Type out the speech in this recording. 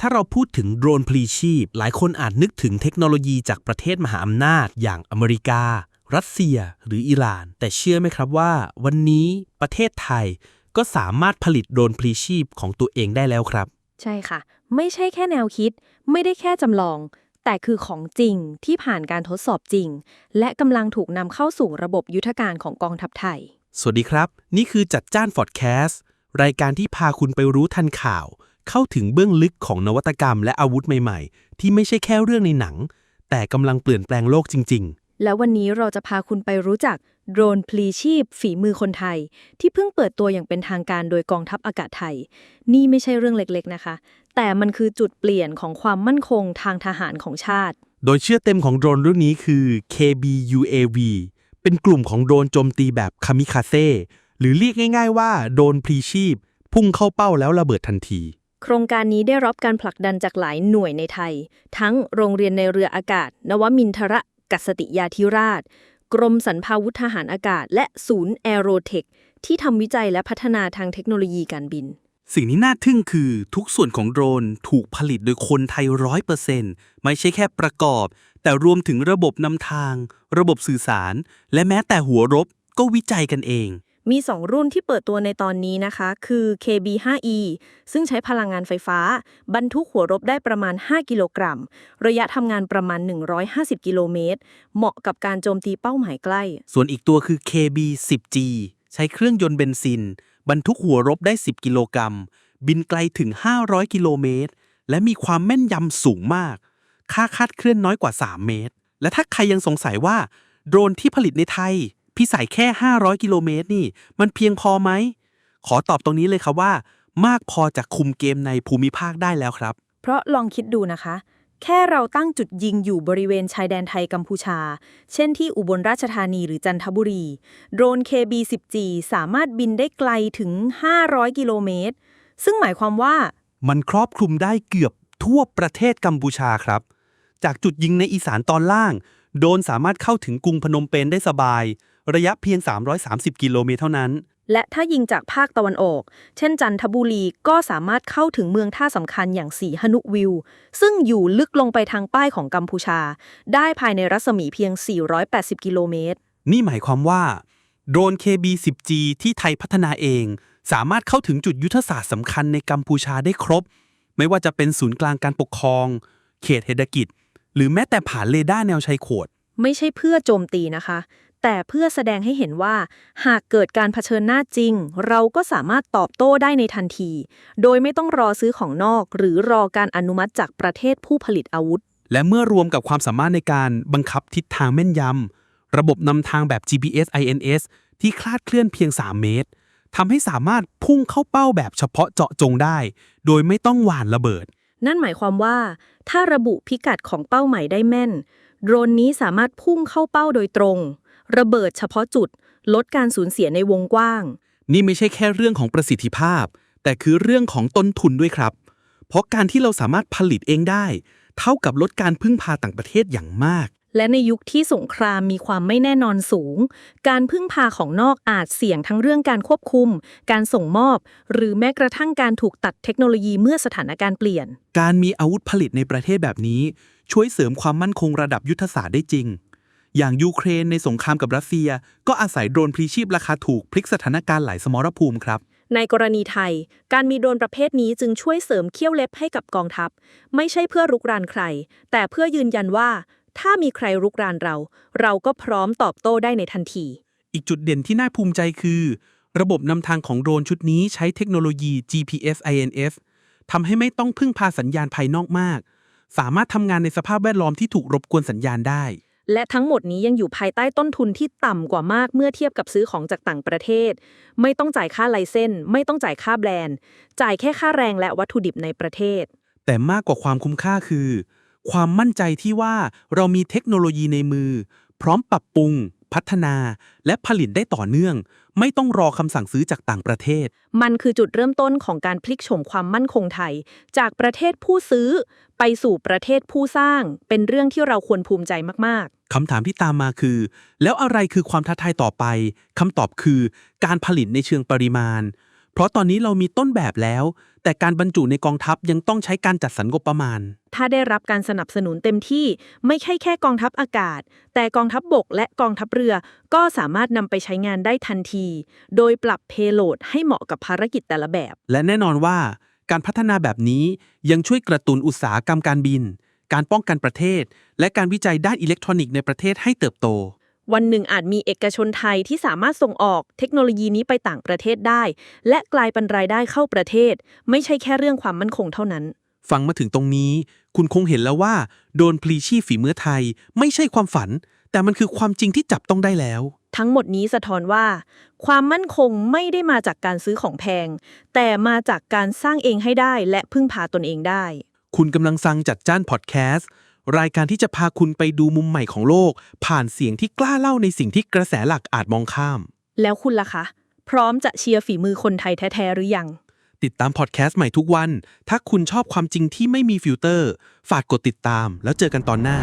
ถ้าเราพูดถึงโดรนพลีชีพ หลายคนอาจนึกถึงเทคโนโลยีจากประเทศมหาอำนาจ อย่างอเมริกา รัสเซีย หรืออิหร่าน แต่เชื่อไหมครับว่า วันนี้ประเทศไทยก็สามารถผลิตโดรนพลีชีพของตัวเองได้แล้วครับ ใช่ค่ะ ไม่ใช่แค่แนวคิด ไม่ได้แค่จำลอง แต่คือของจริงที่ผ่านการทดสอบจริง และกำลังถูกนำเข้าสู่ระบบยุทธการของกองทัพไทย สวัสดีครับ นี่คือจัดจ้านฟอร์ดแคสต์รายการที่พาคุณไปรู้ทันข่าว เข้าถึงเบื้องลึกของนวัตกรรมและอาวุธใหม่ๆ ที่ไม่ใช่แค่เรื่องในหนัง แต่กำลังเปลี่ยนแปลงโลกจริงแล้ววันนี้เราจะพาคุณไปรู้จักโดรนพลีชีพ ฝีมือคนไทย ที่เพิ่งเปิดตัวอย่างเป็นทางการโดยกองทัพอากาศไทย นี่ไม่ใช่เรื่องเล็กๆนะคะ แต่มันคือจุดเปลี่ยนของความมั่นคงทางทหารของชาติๆโดยเชื่อเต็มของโดรนรุ่นนี้คือ KBUAV เป็นกลุ่มของโดรนโจมตีแบบคามิคาเซ่หรือเรียกง่าย ๆ ว่าโดรนพลีชีพ พุ่งเข้าเป้าแล้วระเบิดทันที โครงการนี้ได้รับการผลักดันจากหลายหน่วยในไทย ทั้งโรงเรียนในเรืออากาศ นวมินทรกัสติยาธิราช กรมสรรพาวุธทหารอากาศ และศูนย์แอโรเทคที่ทำวิจัยและพัฒนาทางเทคโนโลยีการบิน สิ่งที่น่าทึ่งคือทุกส่วนของโดรนถูกผลิตโดยคนไทยร้อยเปอร์เซ็นต์ไม่ใช่แค่ประกอบ แต่รวมถึงระบบนำทาง ระบบสื่อสาร และแม้แต่หัวรบก็วิจัยกันเอง มี 2 รุ่นที่เปิดตัวในตอนนี้นะคะ คือ KB5E ซึ่งใช้พลังงานไฟฟ้า บรรทุกหัวรบได้ประมาณ 5 กิโลกรัม ระยะทำงานประมาณ 150 กิโลเมตร เหมาะกับการโจมตีเป้าหมายใกล้ ส่วนอีกตัวคือ KB10G ใช้เครื่องยนต์เบนซิน บรรทุกหัวรบได้ 10 กิโลกรัม บินไกลถึง 500 กิโลเมตร และมีความแม่นยำสูงมาก ค่าคาดเคลื่อนน้อยกว่า 3 เมตร และถ้าใครยังสงสัยว่า โดรนที่ผลิตในไทย พี่ใส่แค่ 500 กิโลเมตรนี่ มันเพียงพอไหม ขอตอบตรงนี้เลยครับว่า มากพอจะคุมเกมในภูมิภาคได้แล้วครับ เพราะลองคิดดูนะคะ แค่เราตั้งจุดยิงอยู่บริเวณชายแดนไทยกัมพูชา เช่นที่อุบลราชธานีหรือจันทบุรี โดรน KB10G สามารถบินได้ไกลถึง 500 กิโลเมตร ซึ่งหมายความว่า มันครอบคลุมได้เกือบทั่วประเทศกัมพูชาครับ จากจุดยิงในอีสานตอนล่าง โดรนสามารถเข้าถึงกรุงพนมเปญได้สบาย ระยะเพียง 330 กิโลเมตรเท่านั้น และถ้ายิงจากภาคตะวันออก เช่นจันทบุรีก็สามารถเข้าถึงเมืองท่าสำคัญอย่างสีหนุวิว ซึ่งอยู่ลึกลงไปทางป้ายของกัมพูชา ได้ภายในรัศมีเพียง 480 กิโลเมตร นี่หมายความว่า โดรน KB10G ที่ไทยพัฒนาเอง สามารถเข้าถึงจุดยุทธศาสตร์สำคัญในกัมพูชาได้ครบ ไม่ว่าจะเป็นศูนย์กลางการปกครอง เขตเศรษฐกิจ หรือแม้แต่ผ่านเรดาร์แนวชายโขดไม่ใช่เพื่อโจมตีนะคะ แต่เพื่อแสดงให้เห็นว่า หากเกิดการเผชิญหน้าจริง เราก็สามารถตอบโต้ได้ในทันที โดยไม่ต้องรอซื้อของนอก หรือรอการอนุมัติจากประเทศผู้ผลิตอาวุธ และเมื่อรวมกับความสามารถในการบังคับทิศทางแม่นยำระบบนำทางแบบ GPS INS ที่คลาดเคลื่อนเพียง 3 เมตรทำให้สามารถพุ่งเข้าเป้าแบบเฉพาะเจาะจงได้ โดยไม่ต้องหว่านระเบิด นั่นหมายความว่า ถ้าระบุพิกัดของเป้าหมายได้แม่น โดรนนี้สามารถพุ่งเข้าเป้าโดยตรง ระเบิดเฉพาะจุด ลดการสูญเสียในวงกว้าง นี่ไม่ใช่แค่เรื่องของประสิทธิภาพ แต่คือเรื่องของต้นทุนด้วยครับ เพราะการที่เราสามารถผลิตเองได้ เท่ากับลดการพึ่งพาต่างประเทศอย่างมาก และในยุคที่สงครามมีความไม่แน่นอนสูง การพึ่งพาของนอกอาจเสี่ยงทั้งเรื่องการควบคุม การส่งมอบ หรือแม้กระทั่งการถูกตัดเทคโนโลยีเมื่อสถานการณ์เปลี่ยน การมีอาวุธผลิตในประเทศแบบนี้ ช่วยเสริมความมั่นคงระดับยุทธศาสตร์ได้จริง อย่างยูเครนในสงครามกับรัสเซีย ก็อาศัยโดรนพลีชีพราคาถูกพลิกสถานการณ์หลายสมรภูมิครับ ในกรณีไทย การมีโดรนประเภทนี้จึงช่วยเสริมเขี้ยวเล็บให้กับกองทัพ ไม่ใช่เพื่อรุกรานใคร แต่เพื่อยืนยันว่า ถ้ามีใครรุกรานเรา เราก็พร้อมตอบโต้ได้ในทันที อีกจุดเด่นที่น่าภูมิใจคือ ระบบนำทางของโดรนชุดนี้ใช้เทคโนโลยี GPS INF ทำให้ไม่ต้องพึ่งพาสัญญาณภายนอกมาก สามารถทำงานในสภาพแวดล้อมที่ถูกรบกวนสัญญาณได้ และทั้งหมดนี้ยังอยู่ภายใต้ต้นทุนที่ต่ำกว่ามากเมื่อเทียบกับซื้อของจากต่างประเทศ ไม่ต้องจ่ายค่าไลเซนส์ไม่ต้องจ่ายค่าแบรนด์ จ่ายแค่ค่าแรงและวัตถุดิบในประเทศ แต่มากกว่าความคุ้มค่าคือ ความมั่นใจที่ว่าเรามีเทคโนโลยีในมือ พร้อมปรับปรุง พัฒนา และผลิตได้ต่อเนื่อง ไม่ต้องรอคำสั่งซื้อจากต่างประเทศ มันคือจุดเริ่มต้นของการพลิกโฉมความมั่นคงไทย จากประเทศผู้ซื้อ ไปสู่ประเทศผู้สร้าง เป็นเรื่องที่เราควรภูมิใจมาก คำถามที่ตามมาคือ แล้วอะไรคือความท้าทายต่อไปคำตอบคือ การผลิตในเชิงปริมาณเพเพราะตอนนี้เรามีต้นแบบแล้ว แต่การบรรจุในกองทัพยังต้องใช้การจัดสรรงบประมาณ ถ้าได้รับการสนับสนุนเต็มที่ไม่ใช่แค่กองทัพอากาศ แต่กองทัพบบกและกองทัพเรือก็สามารถนำไปใช้งานได้ทันที โดยปรับเพโลดให้เหมาะกับภารกิจแต่ละแบบ และแน่นอนว่า การพัฒนาแบบนี้ยังช่วยกระตุ้นอุตสาหกรรมการบิน การป้องกันประเทศ และการวิจัยด้านอิเล็กทรอนิกส์ในประเทศให้เติบโต วันหนึ่งอาจมีเอกชนไทยที่สามารถส่งออกเทคโนโลยีนี้ไปต่างประเทศได้ และกลายเป็นรายได้เข้าประเทศ ไม่ใช่แค่เรื่องความมั่นคงเท่านั้น ฟังมาถึงตรงนี้ คุณคงเห็นแล้วว่า โดนพลีชีพฝีมือไทย ไม่ใช่ความฝัน แต่มันคือความจริงที่จับต้องได้แล้วทั้งหมดนี้สะท้อนว่า ความมั่นคงไม่ได้มาจากการซื้อของแพง แต่มาจากการสร้างเองให้ได้และพึ่งพาตนเองได้ คุณกำลังฟังจัดจ้านพอดแคสต์ รายการที่จะพาคุณไปดูมุมใหม่ของโลก ผ่านเสียงที่กล้าเล่าในสิ่งที่กระแสหลักอาจมองข้าม แล้วคุณล่ะคะ พร้อมจะเชียร์ฝีมือคนไทยแท้ ๆ หรือยัง ติดตามพอดแคสต์ใหม่ทุกวัน ถ้าคุณชอบความจริงที่ไม่มีฟิลเตอร์ ฝากกดติดตามแล้วเจอกันตอนหน้า